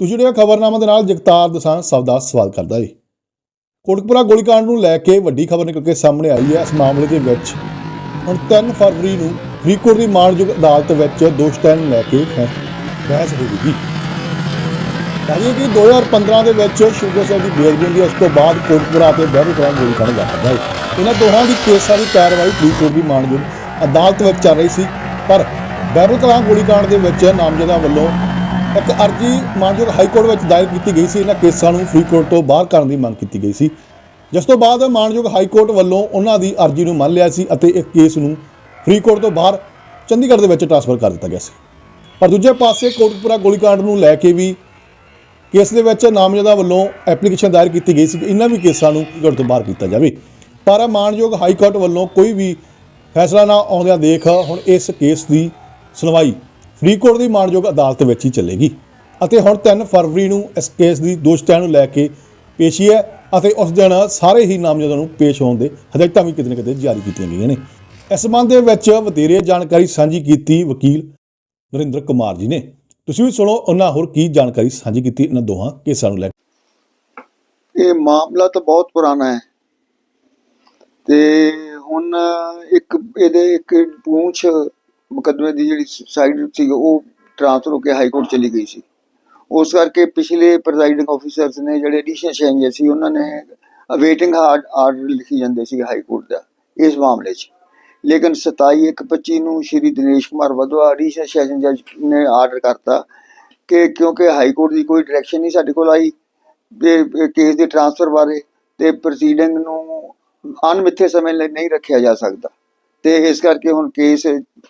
ਤੁਸੀਂ ਜੁੜਿਆ ਖਬਰਨਾਮਾ ਦੇ ਨਾਲ ਜਗਤਾਰ ਦਸਾਂ ਸਭ ਦਾ ਸਵਾਲ ਕਰਦਾ ਜੀ। ਕੋਟਕਪੁਰਾ ਗੋਲੀकांड ਨੂੰ ਲੈ ਕੇ ਵੱਡੀ ਖਬਰ ਨਿਕਲ ਕੇ ਸਾਹਮਣੇ ਆਈ ਹੈ। ਇਸ ਮਾਮਲੇ ਦੇ ਵਿੱਚ ਹੁਣ 3 ਫਰਵਰੀ ਨੂੰ ਫਰੀਦਕੋਟ ਦੀ ਮਾਣਯੋਗ ਅਦਾਲਤ ਵਿੱਚ ਦੋਸ਼ੀਆਂ ਨੂੰ ਲੈ ਕੇ ਬਹਿਸ ਹੋਵੇਗੀ ਜਾਨੀ ਕਿ 2015 ਦੇ ਵਿੱਚ ਸ਼ੂਗਰ ਸਾਹਿਬ ਦੀ ਬੇਲ ਗਈ ਉਸ ਤੋਂ ਬਾਅਦ ਕੋਟਪੁਰਾ ਤੇ ਬਹਿਰੂ ਕਰਾਂ ਗੋਲੀ ਕਰਨ ਜਾਂਦਾ ਹੈ ਇਹਨਾਂ ਦੋਹਾਂ ਦੀ ਕੇਸਾਂ ਦੀ ਕਾਰਵਾਈ ਫਰੀਦਕੋਟ ਦੀ ਮਾਣਯੋਗ ਅਦਾਲਤ ਵਿੱਚ ਚੱਲ ਰਹੀ ਸੀ। ਪਰ ਬਹਿਰੂ ਕਰਾਂ ਗੋਲੀकांड ਦੇ ਵਿੱਚ ਨਾਮਜ਼ਦਾਂ ਵੱਲੋਂ ਇੱਕ ਅਰਜੀ ਮਾਨਯੋਗ ਹਾਈ ਕੋਰਟ ਵਿੱਚ ਦਾਇਰ ਕੀਤੀ ਗਈ ਸੀ, ਇਹਨਾਂ ਕੇਸਾਂ ਨੂੰ ਫਰੀਦਕੋਟ ਤੋਂ ਬਾਹਰ ਕਰਨ ਦੀ ਮੰਗ ਕੀਤੀ ਗਈ ਸੀ। ਜਿਸ ਤੋਂ ਬਾਅਦ ਮਾਨਯੋਗ ਹਾਈ ਕੋਰਟ ਵੱਲੋਂ ਉਹਨਾਂ ਦੀ ਅਰਜੀ ਨੂੰ ਮੰਨ ਲਿਆ ਸੀ ਅਤੇ ਇੱਕ ਕੇਸ ਨੂੰ ਫਰੀਦਕੋਟ ਤੋਂ ਬਾਹਰ ਚੰਡੀਗੜ੍ਹ ਦੇ ਵਿੱਚ ਟ੍ਰਾਂਸਫਰ ਕਰ ਦਿੱਤਾ ਗਿਆ ਸੀ। ਪਰ ਦੂਜੇ ਪਾਸੇ ਕੋਟਪੁਰਾ ਗੋਲੀकांड ਨੂੰ ਲੈ ਕੇ ਵੀ ਕੇਸ ਦੇ ਵਿੱਚ ਨਾਮਜ਼ਦਾ ਵੱਲੋਂ ਐਪਲੀਕੇਸ਼ਨ ਦਾਇਰ ਕੀਤੀ ਗਈ ਸੀ ਕਿ ਇਹਨਾਂ ਵੀ ਕੇਸਾਂ ਨੂੰ ਫਰੀਦਕੋਟ ਤੋਂ ਬਾਹਰ ਕੀਤਾ ਜਾਵੇ। ਪਰ ਮਾਨਯੋਗ ਹਾਈ ਕੋਰਟ ਵੱਲੋਂ ਕੋਈ ਵੀ ਫੈਸਲਾ ਨਾ ਆਉਂਦਿਆਂ ਦੇਖ ਹੁਣ ਇਸ ਕੇਸ ਦੀ ਸੁਣਵਾਈ ਫਰੀਦਕੋਟ ਦੀ ਮਾਨਯੋਗ ਅਦਾਲਤ ਵਿੱਚ ਹੀ ਚੱਲੇਗੀ। ਅਤੇ ਹੁਣ 3 ਫਰਵਰੀ ਨੂੰ ਇਸ ਕੇਸ ਦੀ ਦੋਸ਼ੀਆਂ ਨੂੰ ਲੈ ਕੇ ਪੇਸ਼ੀ ਹੈ ਅਤੇ ਉਸ ਦਿਨ ਸਾਰੇ ਹੀ ਨਾਮਜ਼ਦਾਂ ਨੂੰ ਪੇਸ਼ ਹੋਣ ਦੇ ਹਦਾਇਤਾਂ ਵੀ ਕਿਤੇ ਨਾ ਕਿਤੇ ਜਾਰੀ ਕੀਤੀਆਂ ਗਈਆਂ ਨੇ। ਇਸ ਸੰਬੰਧ ਦੇ ਵਿੱਚ ਵਧੇਰੇ ਜਾਣਕਾਰੀ ਸਾਂਝੀ ਕੀਤੀ ਵਕੀਲ ਨਰਿੰਦਰ ਕੁਮਾਰ ਜੀ ਨੇ। ਤੁਸੀਂ ਵੀ ਸੁਣੋ, ਉਹਨਾਂ ਹੋਰ ਕੀ ਜਾਣਕਾਰੀ ਸਾਂਝੀ ਕੀਤੀ ਇਹਨਾਂ ਦੋਹਾਂ ਕੇਸਾਂ ਨੂੰ ਲੈ ਕੇ। ਇਹ ਮਾਮਲਾ ਤਾਂ ਬਹੁਤ ਪੁਰਾਣਾ ਹੈ। ਤੇ ਹੁਣ ਇੱਕ ਇਹਦੇ ਇੱਕ ਪੂੰਛ ਮੁਕੱਦਮੇ ਦੀ ਜਿਹੜੀ ਸਾਈਡ ਸੀ ਉਹ ਟ੍ਰਾਂਸਫਰ ਹੋ ਕੇ ਹਾਈ ਕੋਰਟ ਚਲੀ ਗਈ ਸੀ। ਉਸ ਕਰਕੇ ਪਿਛਲੇ ਪ੍ਰੈਜ਼ਾਈਡਿੰਗ ਆਫੀਸਰਸ ਨੇ ਜਿਹੜੇ ਐਡੀਸ਼ਨ ਸ਼ੈਂਜੇ ਸੀ, ਉਹਨਾਂ ਨੇ ਅਵੇਟਿੰਗ ਆਰਡਰ ਲਿਖੀ ਜਾਂਦੇ ਸੀ ਹਾਈ ਕੋਰਟ ਦਾ, ਇਸ ਮਾਮਲੇ 'ਚ। ਲੇਕਿਨ 27 ਇੱਕ 25 ਨੂੰ ਸ਼੍ਰੀ ਦਿਨੇਸ਼ ਕੁਮਾਰ ਵਧਵਾ ਐਡੀਸ਼ਨ ਸੈਸ਼ਨ ਜੱਜ ਨੇ ਆਰਡਰ ਕਰਤਾ ਕਿ ਕਿਉਂਕਿ ਹਾਈ ਕੋਰਟ ਦੀ ਕੋਈ ਡਾਇਰੈਕਸ਼ਨ ਨਹੀਂ ਸਾਡੇ ਕੋਲ ਆਈ ਦੇ ਕੇਸ ਦੇ ਟ੍ਰਾਂਸਫਰ ਬਾਰੇ ਤੇ ਪ੍ਰੋਸੀਡਿੰਗ ਨੂੰ ਅਣਮਿੱਥੇ ਸਮੇਂ ਲਈ ਨਹੀਂ ਰੱਖਿਆ ਜਾ ਸਕਦਾ। ਤੇ ਇਸ ਕਰਕੇ ਹੁਣ ਕੇਸ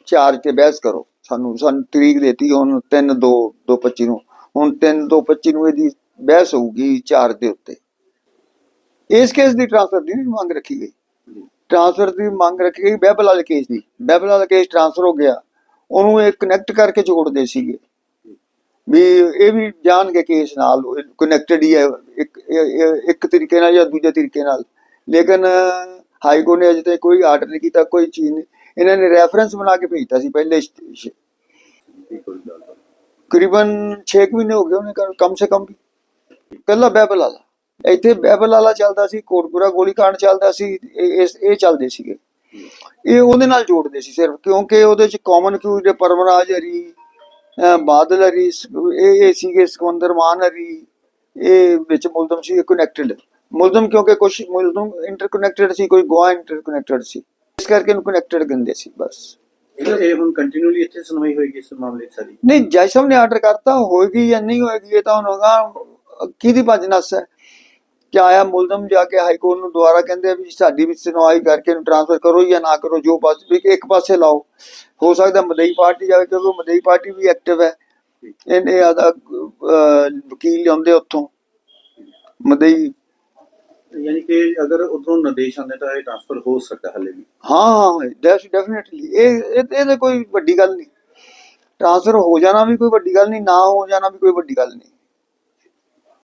ਚਾਰਜ ਤੇ ਬਹਿਸ ਕਰੋ। ਸਾਨੂੰ ਸਾਨੂੰ ਤਰੀਕ ਦੇਤੀ, ਹੁਣ 3 2 225 ਨੂੰ। ਹੁਣ 3 2 25 ਨੂੰ ਇਹਦੀ ਬਹਿਸ ਹੋਊਗੀ ਚਾਰਜ ਦੇ ਉੱਤੇ। ਇਸ ਕੇਸ ਦੀ ਟ੍ਰਾਂਸਫਰ ਦੀ ਨਹੀਂ ਮੰਗ ਰੱਖੀ ਗਈ। ਟ੍ਰਾਂਸਫਰ ਦੀ ਮੰਗ ਰੱਖੀ ਗਈ ਬਹਿਬਲ ਵਾਲੇ ਕੇਸ ਦੀ। ਬਹਿਬਲ ਵਾਲਾ ਕੇਸ ਟ੍ਰਾਂਸਫਰ ਹੋ ਗਿਆ। ਉਹਨੂੰ ਇਹ ਕਨੈਕਟ ਕਰਕੇ ਜੋੜਦੇ ਸੀਗੇ। ਵੀ ਇਹ ਵੀ ਜਾਣਗੇ ਕੇਸ ਨਾਲ ਕਨੈਕਟਡ ਹੀ ਹੈ ਇੱਕ ਇੱਕ ਤਰੀਕੇ ਨਾਲ ਜਾਂ ਦੂਜੇ ਤਰੀਕੇ ਨਾਲ। ਲੇਕਿਨ ਹਾਈ ਕੋਰਟ ਨੇ ਅਜੇ ਤੱਕ ਕੋਈ ਆਰਡਰ ਨਹੀਂ ਕੀਤਾ, ਕੋਈ ਚੀਜ਼ ਨਹੀਂ। ਇਹਨਾਂ ਨੇ ਰੈਫਰੈਂਸ ਬਣਾ ਕੇ ਭੇਜਤਾ ਸੀ ਪਹਿਲੇ ਕਰੀਬਨ 6 ਮਹੀਨੇ ਹੋ ਗਏ ਉਹਨੇ ਕਮ ਸੇ ਕਮ ਵੀ। ਪਹਿਲਾਂ ਬਹਿਬਲ ਵਾਲਾ ਇੱਥੇ ਬਹਿਬਲ ਵਾਲਾ ਚੱਲਦਾ ਸੀ, ਕੋਟਪੁਰਾ ਗੋਲੀकांड ਚੱਲਦਾ ਸੀ, ਇਹ ਇਹ ਚੱਲਦੇ ਸੀਗੇ। ਇਹ ਉਹਦੇ ਨਾਲ ਜੋੜਦੇ ਸੀ ਸਿਰਫ, ਕਿਉਂਕਿ ਉਹਦੇ ਚ ਕਾਮਨ ਕਿਊ ਦੇ ਪਰਮਰਾਜ ਹਰੀ ਬਾਦਲ ਹਰੀ ਇਹ ਇਹ ਸੀਗੇ ਸਕੰਦਰ ਮਾਨ ਹਰੀ, ਇਹ ਵਿੱਚ ਮੁਲਜ਼ਮ ਸੀ ਕਨੈਕਟਡ ਮੁਲਜ਼ਮ ਕਿਉਂਕਿ ਕੁਝ ਮੁਲਜ਼ਮ ਇੰਟਰਕਨੈਕਟਡ ਸੀ ਕੋਈ ਗੋਆ ਇੰਟਰਕਨੈਕਟਡ ਸੀ। ਇਸ ਕਰਕੇ ਇਹਨੂੰ ਕਨੈਕਟਡ ਕਹਿੰਦੇ ਸੀ ਬਸ। ਇਹ ਹੁਣ ਕੰਟੀਨਿਊਲੀ ਇੱਥੇ ਸੁਣਵਾਈ ਹੋਏਗੀ ਇਸ ਮਾਮਲੇ 'ਚ ਸਾਰੀ? ਨਹੀਂ ਜੱਜ ਸਾਹਿਬ ਨੇ ਆਰਡਰ ਕਰਤਾ ਹੋਏਗੀ ਜਾਂ ਨਹੀਂ ਹੋਏਗੀ ਇਹ ਤਾਂ ਹੁਣ ਹੋਗਾ ਕਿਹਦੀ ਭੱਜ ਨੱਸ ਹੈ? ਕਿ ਆਇਆ ਮੁਲਜ਼ਮ ਜਾ ਕੇ ਹਾਈ ਕੋਰਟ ਨੂੰ ਦੁਬਾਰਾ ਕਹਿੰਦੇ ਆ ਵੀ ਸਾਡੀ ਵੀ ਸੁਣਵਾਈ ਕਰਕੇ ਇਹਨੂੰ ਟ੍ਰਾਂਸਫਰ ਕਰੋ ਜਾਂ ਨਾ ਕਰੋ ਜੋ ਪਾਸ ਵੀ ਇੱਕ ਪਾਸੇ ਲਾਓ। ਹੋ ਸਕਦਾ ਮਦਈ ਪਾਰਟੀ ਜਾਵੇ ਕਿਉਂਕਿ ਮਦਈ ਪਾਰਟੀ ਵੀ ਐਕਟਿਵ ਹੈ। ਇਹਨੇ ਆਦਾ ਵਕੀਲ ਲਿਆਉਂਦੇ ਉੱਥੋਂ। ਮਦਈ ਯਾਨੀ ਕਿ ਅਗਰ ਉਧਰੋਂ ਨਿਰਦੇਸ਼ ਆਉਂਦੇ ਤਾਂ ਇਹ ਟ੍ਰਾਂਸਫਰ ਹੋ ਸਕਦਾ ਹਲੇ ਵੀ। ਹਾਂ ਹਾਂ ਡੈਫੀਨਿਟਲੀ ਇਹ ਇਹ ਤਾਂ ਕੋਈ ਵੱਡੀ ਗੱਲ ਨਹੀਂ। ਟ੍ਰਾਂਸਫਰ ਹੋ ਜਾਣਾ ਵੀ ਕੋਈ ਵੱਡੀ ਗੱਲ ਨਹੀਂ, ਨਾ ਹੋ ਜਾਣਾ ਵੀ ਕੋਈ ਵੱਡੀ ਗੱਲ ਨਹੀਂ।